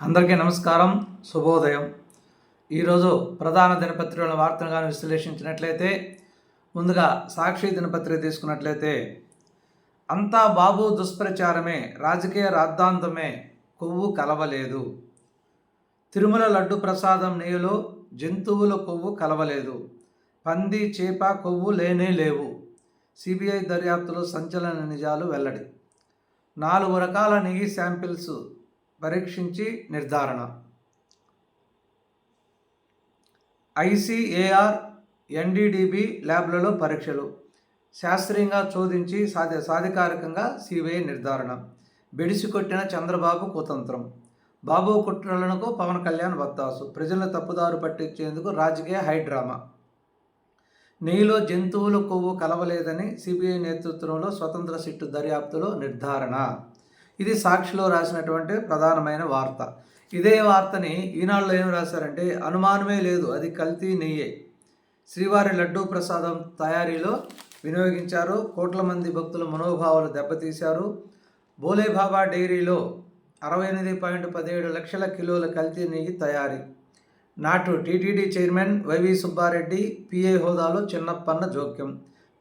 అందరికీ నమస్కారం శుభోదయం. ఈరోజు ప్రధాన దినపత్రికల వార్తను కానీ విశ్లేషించినట్లయితే ముందుగా సాక్షి దినపత్రిక తీసుకున్నట్లయితే అంతా బాబు దుష్ప్రచారమే రాజకీయ రాద్ధాంతమే కొవ్వు కలవలేదు. తిరుమల లడ్డు ప్రసాదం నెయ్యిలో జంతువుల కొవ్వు కలవలేదు. పంది చేప కొవ్వు లేనే లేవు. సిబిఐ దర్యాప్తులో సంచలన నిజాలు వెల్లడి. నాలుగు రకాల నెయ్యి శాంపిల్స్ పరీక్షించి నిర్ధారణ. ఐసిఏఆర్ ఎన్డీడీబీ ల్యాబ్లలో పరీక్షలు. శాస్త్రీయంగా చోదించి సాధి సాధికారికంగా సిబిఐ నిర్ధారణ. బెడిసికొట్టిన చంద్రబాబు కుతంత్రం. బాబు కుట్రలకు పవన్ కళ్యాణ్ వత్తాసు. ప్రజలను తప్పుదారు పట్టించేందుకు రాజకీయ హైడ్రామా నెయ్యిలో జంతువుల కొవ్వు కలవలేదని సిబిఐ నేతృత్వంలో స్వతంత్ర సిట్టు దర్యాప్తులో నిర్ధారణ. ఇది సాక్షిలో రాసినటువంటి ప్రధానమైన వార్త. ఇదే వార్తని ఈనాడులో ఏం రాశారంటే అనుమానమే లేదు అది కల్తీ నెయ్యే. శ్రీవారి లడ్డూ ప్రసాదం తయారీలో వినియోగించారు. కోట్ల మంది భక్తుల మనోభావాలు దెబ్బతీశారు. బోలేబాబా డైరీలో అరవై ఎనిమిది పాయింట్ పదిహేడు లక్షల కిలోల కల్తీ నెయ్యి తయారీ. నాటు TTD chairman YV Subba Reddy PA హోదాలో చిన్నప్పన్న జోక్యం.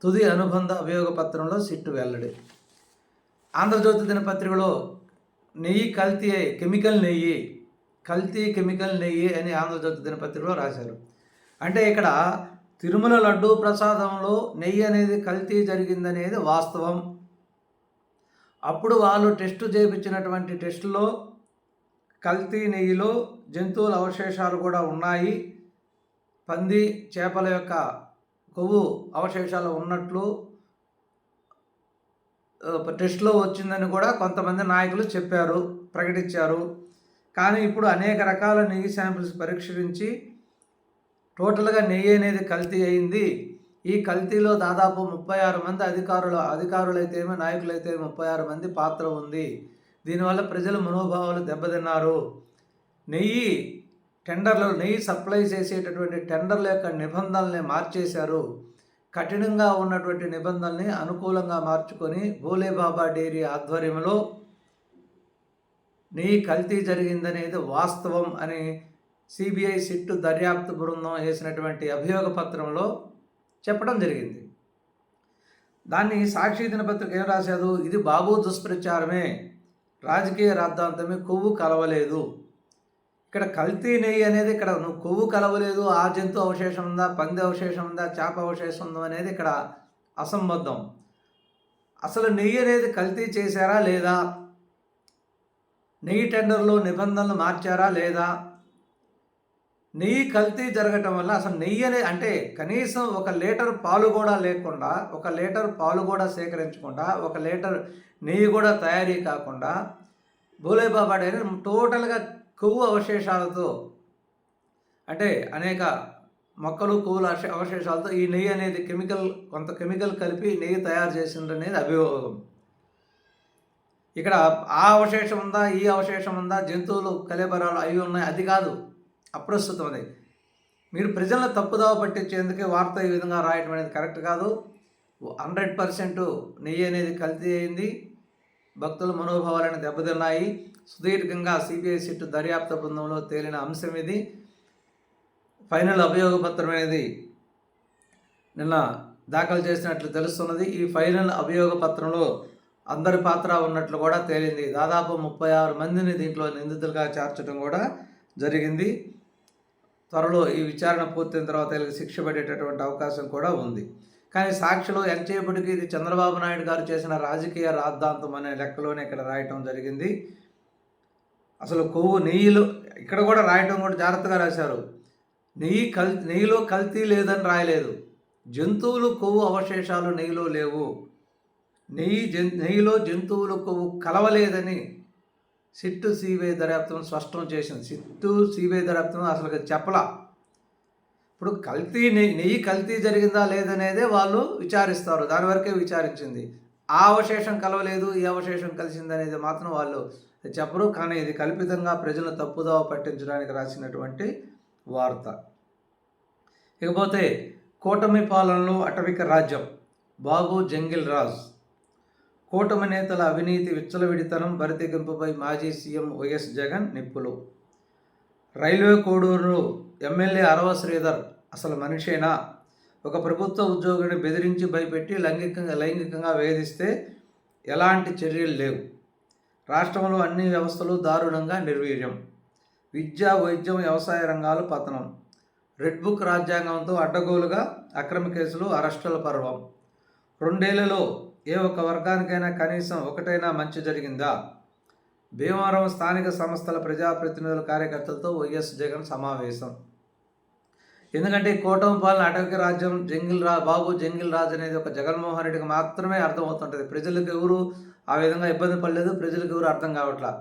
తుది అనుబంధ అభియోగ పత్రంలో సిట్టు వెల్లడి. ఆంధ్రజ్యోతి దినపత్రికలో నెయ్యి కల్తీ కెమికల్ నెయ్యి కల్తీ కెమికల్ నెయ్యి అని ఆంధ్రజ్యోతి దినపత్రికలో రాశారు. అంటే ఇక్కడ తిరుమల లడ్డూ ప్రసాదంలో నెయ్యి అనేది కల్తీ జరిగిందనేది వాస్తవం. అప్పుడు వాళ్ళు టెస్ట్ చేయించినటువంటి టెస్టులో కల్తీ నెయ్యిలో జంతువుల అవశేషాలు కూడా ఉన్నాయి. పంది చేపల యొక్క కొవ్వు అవశేషాలు ఉన్నట్లు టెస్ట్లో వచ్చిందని కూడా కొంతమంది నాయకులు చెప్పారు ప్రకటించారు. కానీ ఇప్పుడు అనేక రకాల నెయ్యి శాంపిల్స్ పరీక్షించి టోటల్గా నెయ్యి అనేది కల్తీ అయింది. ఈ కల్తీలో దాదాపు ముప్పై ఆరు మంది అధికారులు అధికారులైతేమి నాయకులైతే ముప్పై ఆరు మంది పాత్ర ఉంది. దీనివల్ల ప్రజల మనోభావాలు దెబ్బతిన్నారు. నెయ్యి టెండర్లు నెయ్యి సప్లై చేసేటటువంటి టెండర్ల యొక్క నిబంధనల్ని మార్చేశారు. కఠినంగా ఉన్నటువంటి నిబంధనల్ని అనుకూలంగా మార్చుకొని భోలేబాబా డైరీ ఆధ్వర్యంలో నీ కల్తీ జరిగిందనేది వాస్తవం అని సిబిఐ సిట్టు దర్యాప్తు బృందం వేసినటువంటి అభియోగ పత్రంలో చెప్పడం జరిగింది. దాన్ని సాక్షి దినపత్రిక ఏం రాశారు? ఇది బాబు దుష్ప్రచారమే. రాజకీయ రాద్ధాంతమే కొవ్వు కలవలేదు. ఇక్కడ కల్తీ నెయ్యి అనేది ఇక్కడ నువ్వు కొవ్వు కలవలేదు ఆ జంతు అవశేషం ఉందా పంది అవశేషం ఉందా చేప అవశేషం ఉందా అనేది ఇక్కడ అసంబద్ధం. అసలు నెయ్యి అనేది కల్తీ చేశారా లేదా? నెయ్యి టెండర్లో నిబంధనలు మార్చారా లేదా? నెయ్యి కల్తీ జరగటం వల్ల అసలు నెయ్యి అనే అంటే కనీసం ఒక లీటర్ పాలు కూడా లేకుండా ఒక లీటర్ పాలు కూడా సేకరించకుండా ఒక లీటర్ నెయ్యి కూడా తయారీ కాకుండా బోలేబాబా డైరీ టోటల్గా కొవ్వు అవశేషాలతో అంటే అనేక మొక్కలు కొవ్వుల అవశేషాలతో ఈ నెయ్యి అనేది కెమికల్ కొంత కెమికల్ కలిపి నెయ్యి తయారు చేసింది అనేది అభియోగం. ఇక్కడ ఆ అవశేషం ఉందా ఈ అవశేషం ఉందా జంతువులు కలేబరాలు అవి ఉన్నాయి అది కాదు అప్రస్తుతం అది. మీరు ప్రజలను తప్పుదావ పట్టించేందుకే వార్త ఈ విధంగా రాయటం అనేది కరెక్ట్ కాదు. హండ్రెడ్ పర్సెంట్ నెయ్యి అనేది కల్తీ అయింది. భక్తుల మనోభావాలను దెబ్బతిన్నాయి. సుదీర్ఘంగా సిబిఐ సిట్టు దర్యాప్తు బృందంలో తేలిన అంశం ఇది. ఫైనల్ అభియోగ పత్రం అనేది నిన్న దాఖలు చేసినట్లు తెలుస్తున్నది. ఈ ఫైనల్ అభియోగ పత్రంలో అందరి పాత్ర ఉన్నట్లు కూడా తేలింది. దాదాపు ముప్పై ఆరు మందిని దీంట్లో నిందితులుగా చేర్చడం కూడా జరిగింది. త్వరలో ఈ విచారణ పూర్తయిన తర్వాత వీళ్ళకి శిక్ష పడేటటువంటి అవకాశం కూడా ఉంది. కానీ సాక్షిలో ఎంతసేపటికి ఇది చంద్రబాబు నాయుడు గారు చేసిన రాజకీయ రాద్ధాంతం అనే లెక్కలోనే ఇక్కడ రాయటం జరిగింది. అసలు కొవ్వు నెయ్యిలో ఇక్కడ కూడా రాయటం కూడా జాగ్రత్తగా రాశారు. నెయ్యి కల్ నెయ్యిలో కల్తీ లేదని రాయలేదు. జంతువులు కొవ్వు అవశేషాలు నెయ్యిలో లేవు. నెయ్యి జన్ నెయ్యిలో జంతువులు కొవ్వు కలవలేదని సిట్టు సిబిఐ దర్యాప్తును స్పష్టం చేసింది. సిట్టు సిబిఐ దర్యాప్తును అసలు చెప్పలా. ఇప్పుడు కల్తీ నెయ్యి నెయ్యి కల్తీ జరిగిందా లేదనేదే వాళ్ళు విచారిస్తారు. దాని వరకే విచారించింది. ఆ అవశేషం కలవలేదు ఈ అవశేషం కలిసింది అనేది మాత్రం వాళ్ళు చెప్పరు కానీ ఇది కల్పితంగా ప్రజలను తప్పుదావ పట్టించడానికి రాసినటువంటి వార్త. ఇకపోతే కూటమి పాలనలో అటవిక రాజ్యం బాబు జంగిల్ రాజ్. కూటమి నేతల అవినీతి విచ్చలవిడితనం బరితెగింపుపై మాజీ సీఎం వైఎస్ జగన్ నిప్పులు. రైల్వే కోడూరు ఎమ్మెల్యే అరవ శ్రీధర్ అసలు మనిషేనా? ఒక ప్రభుత్వ ఉద్యోగిని బెదిరించి భయపెట్టి లైంగికంగా లైంగికంగా వేధిస్తే ఎలాంటి చర్యలు లేవు. రాష్ట్రంలో అన్ని వ్యవస్థలు దారుణంగా నిర్వీర్యం. విద్య వైద్యం వ్యవసాయ రంగాలు పతనం. రెడ్ బుక్ రాజ్యాంగంతో అడ్డగోలుగా అక్రమ కేసులు అరెస్టుల పర్వం. రెండేళ్ళలో ఏ ఒక్క వర్గానికైనా కనీసం ఒకటైనా మంచి జరిగిందా? భీమవరం స్థానిక సంస్థల ప్రజాప్రతినిధుల కార్యకర్తలతో వైఎస్ జగన్ సమావేశం. ఎందుకంటే కోటం పాలన అటవిక రాజ్యం జంగిల్ రా బాబు జంగిల్ రాజ్ అనేది ఒక జగన్మోహన్ రెడ్డికి మాత్రమే అర్థమవుతుంటుంది. ప్రజలకు ఎవరు ఆ విధంగా ఇబ్బంది పడలేదు ప్రజలకు ఎవరు అర్థం కావట్లా?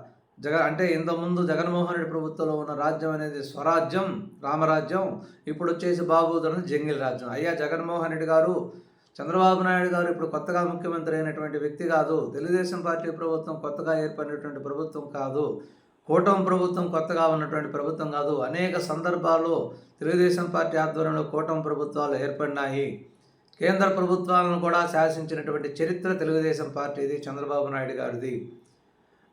జగ అంటే ఇంతకుముందు జగన్మోహన్ రెడ్డి ప్రభుత్వంలో ఉన్న రాజ్యం అనేది స్వరాజ్యం రామరాజ్యం. ఇప్పుడు వచ్చేసి బాబు అనేది జంగిల్ రాజ్యం. అయ్యా జగన్మోహన్ రెడ్డి గారు చంద్రబాబు నాయుడు గారు ఇప్పుడు కొత్తగా ముఖ్యమంత్రి అయినటువంటి వ్యక్తి కాదు. తెలుగుదేశం పార్టీ ప్రభుత్వం కొత్తగా ఏర్పడినటువంటి ప్రభుత్వం కాదు. కూటమి ప్రభుత్వం కొత్తగా ఉన్నటువంటి ప్రభుత్వం కాదు అనేక సందర్భాల్లో తెలుగుదేశం పార్టీ ఆధ్వర్యంలో కూటమి ప్రభుత్వాలు ఏర్పడినాయి. కేంద్ర ప్రభుత్వాలను కూడా శాసించినటువంటి చరిత్ర తెలుగుదేశం పార్టీది చంద్రబాబు నాయుడు గారిది.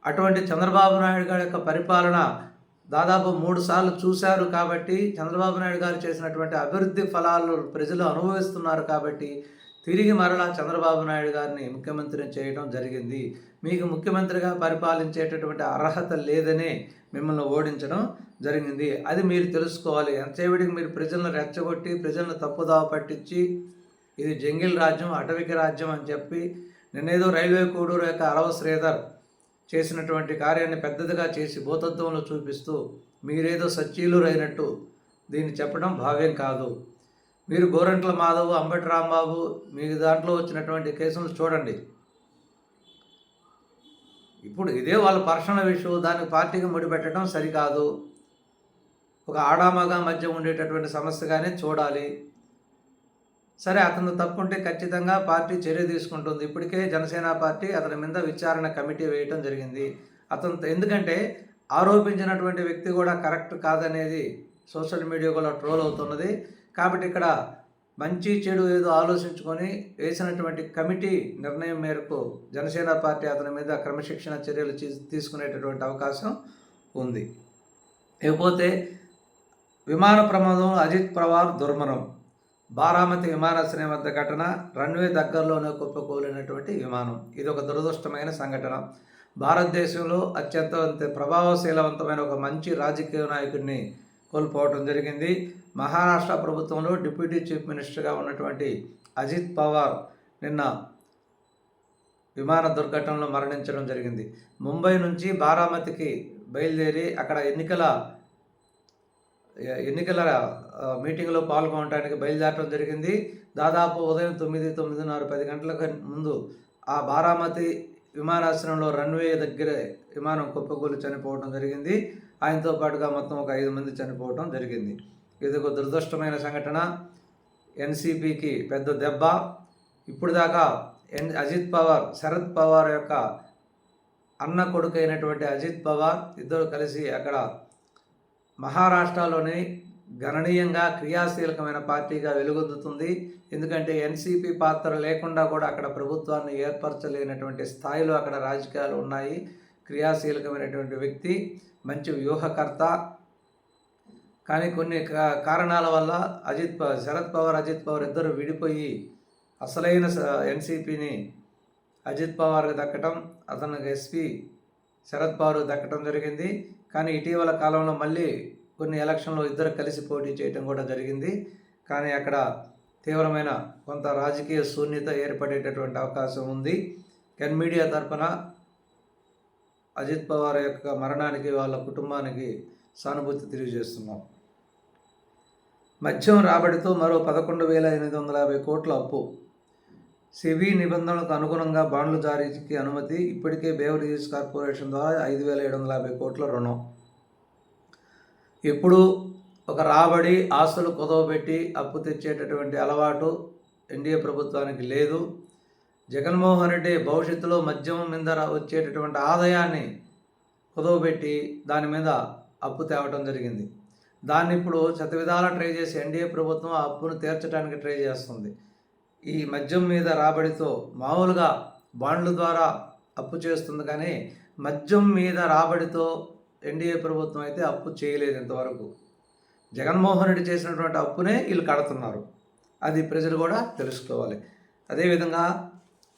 అటువంటి చంద్రబాబు నాయుడు గారి యొక్క పరిపాలన దాదాపు మూడు సార్లు చూశారు కాబట్టి చంద్రబాబు నాయుడు గారు చేసినటువంటి అభివృద్ధి ఫలాలు ప్రజలు అనుభవిస్తున్నారు కాబట్టి తిరిగి మరలా చంద్రబాబు నాయుడు గారిని ముఖ్యమంత్రిని చేయడం జరిగింది. మీకు ముఖ్యమంత్రిగా పరిపాలించేటటువంటి అర్హత లేదనే మిమ్మల్ని ఓడించడం జరిగింది. అది మీరు తెలుసుకోవాలి. ఎంతసేపటికి మీరు ప్రజలను రెచ్చగొట్టి ప్రజలను తప్పుదావ పట్టించి ఇది జంగిల్ రాజ్యం అటవిక రాజ్యం అని చెప్పి నిన్నేదో రైల్వే కోడూరు యొక్క అరవ శ్రీధర్ చేసినటువంటి కార్యాన్ని పెద్దదిగా చేసి భూతత్వంలో చూపిస్తూ మీరేదో సచ్చీలురైనట్టు దీన్ని చెప్పడం భావ్యం కాదు. మీరు గోరంట్ల మాధవ్ అంబటి రాంబాబు మీ దాంట్లో వచ్చినటువంటి కేసులు చూడండి. ఇప్పుడు ఇదే వాళ్ళ పర్సనల్ విషయం దానికి పార్టీకి ముడిపెట్టడం సరికాదు. ఒక ఆడామగా మధ్య ఉండేటటువంటి సమస్యగానే చూడాలి. సరే అతను తప్పుంటే ఖచ్చితంగా పార్టీ చర్య తీసుకుంటుంది. ఇప్పటికే జనసేన పార్టీ అతని మీద విచారణ కమిటీ వేయటం జరిగింది. అతను ఎందుకంటే ఆరోపించినటువంటి వ్యక్తి కూడా కరెక్ట్ కాదనేది సోషల్ మీడియా కూడా ట్రోల్ అవుతున్నది. కాబట్టి ఇక్కడ మంచి చెడు ఏదో ఆలోచించుకొని వేసినటువంటి కమిటీ నిర్ణయం మేరకు జనసేన పార్టీ అతని మీద క్రమశిక్షణ చర్యలు తీసుకునేటటువంటి అవకాశం ఉంది. ఇకపోతే విమాన ప్రమాదం అజిత్ పవార్ దుర్మరం బారామతి విమానాశ్రయం వద్ద ఘటన రన్వే దగ్గరలోనే కుప్పకూలినటువంటి విమానం. ఇది ఒక దురదృష్టమైన సంఘటన. భారతదేశంలో అత్యంత ప్రభావశీలవంతమైన ఒక మంచి రాజకీయ నాయకుడిని కోల్పోవటం జరిగింది. మహారాష్ట్ర ప్రభుత్వంలో డిప్యూటీ చీఫ్ మినిస్టర్గా ఉన్నటువంటి అజిత్ పవార్ నిన్న విమాన దుర్ఘటనలో మరణించడం జరిగింది. ముంబై నుంచి బారామతికి బయలుదేరి అక్కడ ఎన్నికల ఎన్నికల మీటింగ్లో పాల్గొనడానికి బయలుదేరడం జరిగింది. దాదాపు ఉదయం తొమ్మిది తొమ్మిదిన్నర పది గంటల ముందు ఆ బారామతి విమానాశ్రయంలో రన్వే దగ్గరే విమానం కుప్పకూలు చనిపోవడం జరిగింది. ఆయనతో పాటుగా మొత్తం ఒక ఐదు మంది చనిపోవడం జరిగింది. ఇది ఒక దురదృష్టమైన సంఘటన. ఎన్సీపీకి పెద్ద దెబ్బ. ఇప్పుడు దాకా ఎన్ అజిత్ పవార్ శరద్ పవార్ యొక్క అన్న కొడుకు అయినటువంటి అజిత్ పవార్ ఇద్దరు కలిసి అక్కడ మహారాష్ట్రలోని గణనీయంగా క్రియాశీలకమైన పార్టీగా వెలుగొందుతుంది. ఎందుకంటే ఎన్సీపీ పాత్ర లేకుండా కూడా అక్కడ ప్రభుత్వాన్ని ఏర్పరచలేనటువంటి స్థాయిలో అక్కడ రాజకీయాలు ఉన్నాయి. క్రియాశీలకమైనటువంటి వ్యక్తి మంచి వ్యూహకర్త కానీ కొన్ని కారణాల వల్ల అజిత్ శరద్ పవార్ అజిత్ పవార్ ఇద్దరు విడిపోయి అసలైన ఎన్సీపీని అజిత్ పవార్కి దక్కటం అతనికి ఎస్పీ శరద్ పవార్ దక్కటం జరిగింది. కానీ ఇటీవల కాలంలో మళ్ళీ కొన్ని ఎలక్షన్లో ఇద్దరు కలిసి పోటీ చేయటం కూడా జరిగింది. కానీ అక్కడ తీవ్రమైన కొంత రాజకీయ శూన్యత ఏర్పడేటటువంటి అవకాశం ఉంది. కెన్ మీడియా తరఫున అజిత్ పవార్ యొక్క మరణానికి వాళ్ళ కుటుంబానికి సానుభూతి తెలియజేస్తున్నాం. మద్యం రాబడితో మరో పదకొండు వేల ఎనిమిది వందల యాభై కోట్ల అప్పు. సెబీ నిబంధనలకు అనుగుణంగా బాండ్లు జారీకి అనుమతి ఇప్పటికే బేవరేజెస్ కార్పొరేషన్ ద్వారా ఐదు వేల ఏడు వందల యాభై కోట్ల రుణం. ఎప్పుడు ఒక రాబడి ఆస్తులు కుదవబెట్టి అప్పు తెచ్చేటటువంటి అలవాటు ఎన్డీఏ ప్రభుత్వానికి లేదు. జగన్మోహన్ రెడ్డి భవిష్యత్తులో మద్యం మీద వచ్చేటటువంటి ఆదాయాన్ని కుదవబెట్టి దాని మీద అప్పు తేవటం జరిగింది. దాన్ని ఇప్పుడు శతవిధాల ట్రై చేసి ఎన్డీఏ ప్రభుత్వం ఆ అప్పును తీర్చడానికి ట్రై చేస్తుంది. ఈ మద్యం మీద రాబడితో మామూలుగా బాండ్ల ద్వారా అప్పు చేస్తుంది కానీ మద్యం మీద రాబడితో ఎన్డీఏ ప్రభుత్వం అయితే అప్పు చేయలేదు ఇంతవరకు. జగన్మోహన్ రెడ్డి చేసినటువంటి అప్పునే వీళ్ళు కడుతున్నారు. అది ప్రజలు కూడా తెలుసుకోవాలి. అదేవిధంగా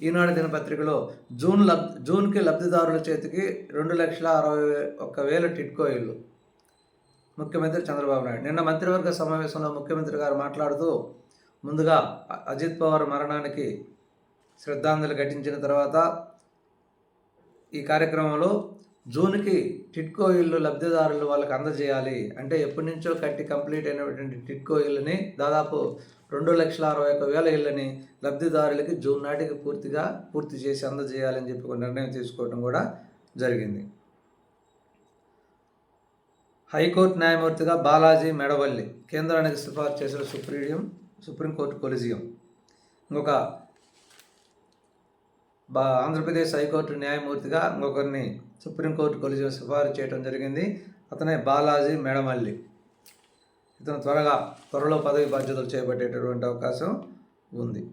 ఈనాడు దినపత్రికలో జూన్ లబ్ జూన్కి లబ్ధిదారుల చేతికి రెండు లక్షల అరవై ఒక్క వేల టిట్కో ఇల్లు ముఖ్యమంత్రి చంద్రబాబు నాయుడు. నిన్న మంత్రివర్గ సమావేశంలో ముఖ్యమంత్రి గారు మాట్లాడుతూ ముందుగా అజిత్ పవార్ మరణానికి శ్రద్ధాంజలి ఘటించిన తర్వాత ఈ కార్యక్రమంలో జూన్కి టిట్కో ఇల్లు లబ్ధిదారులు వాళ్ళకి అందజేయాలి అంటే ఎప్పటి నుంచో కట్టి కంప్లీట్ అయినటువంటి టిట్కో ఇల్లుని దాదాపు రెండు లక్షల అరవై ఒక వేల ఇళ్ళని లబ్ధిదారులకి జూన్ నాటికి పూర్తిగా పూర్తి చేసి అందజేయాలని చెప్పి నిర్ణయం తీసుకోవడం కూడా జరిగింది. హైకోర్టు న్యాయమూర్తిగా బాలాజీ మెడవల్లి కేంద్రానికి సిఫార్సు చేసిన సుప్రీం సుప్రీంకోర్టు కొలిజియం. ఇంకొక బా ఆంధ్రప్రదేశ్ హైకోర్టు న్యాయమూర్తిగా ఇంకొకరిని సుప్రీంకోర్టు కొలిజియం సిఫారసు చేయడం జరిగింది. అతనే బాలాజీ మెడమల్లి ఇతను త్వరగా త్వరలో పదవి బాధ్యతలు చేపట్టేటటువంటి అవకాశం ఉంది.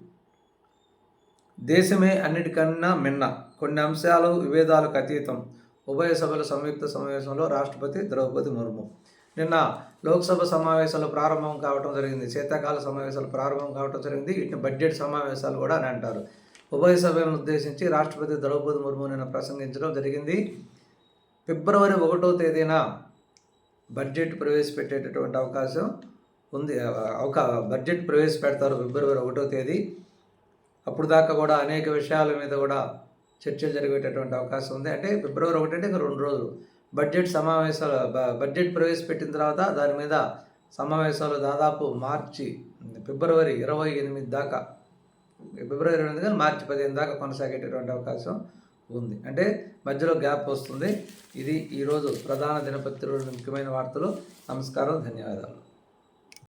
దేశమే అన్నిటికన్నా మిన్న. కొన్ని అంశాలు విభేదాలకు అతీతం. ఉభయ సభల సంయుక్త సమావేశంలో రాష్ట్రపతి ద్రౌపది ముర్ము. నిన్న లోక్సభ సమావేశాలు ప్రారంభం కావడం జరిగింది. శీతాకాల సమావేశాలు ప్రారంభం కావడం జరిగింది. వీటిని బడ్జెట్ సమావేశాలు కూడా అని అంటారు. ఉభయ సభలను ఉద్దేశించి రాష్ట్రపతి ద్రౌపది ముర్ము నిన్న ప్రసంగించడం జరిగింది. ఫిబ్రవరి ఒకటో తేదీన బడ్జెట్ ప్రవేశపెట్టేటటువంటి అవకాశం ఉంది. ఒక బడ్జెట్ ప్రవేశపెడతారు ఫిబ్రవరి ఒకటో తేదీ. అప్పుడు దాకా కూడా అనేక విషయాల మీద కూడా చర్చలు జరిగేటటువంటి అవకాశం ఉంది. అంటే ఫిబ్రవరి ఒకటి అంటే ఇంకా రెండు రోజులు. బడ్జెట్ సమావేశాలు బడ్జెట్ ప్రవేశపెట్టిన తర్వాత దాని మీద సమావేశాలు దాదాపు మార్చి ఫిబ్రవరి ఇరవై ఎనిమిది దాకా. ఫిబ్రవరి ఇరవై ఎనిమిది కానీ మార్చి పదిహేను దాకా కొనసాగేటటువంటి అవకాశం ఉంది. అంటే మధ్యలో గ్యాప్ వస్తుంది. ఇది ఈరోజు ప్రధాన దినపత్రికల ముఖ్యమైన వార్తలు. నమస్కారం. ధన్యవాదాలు.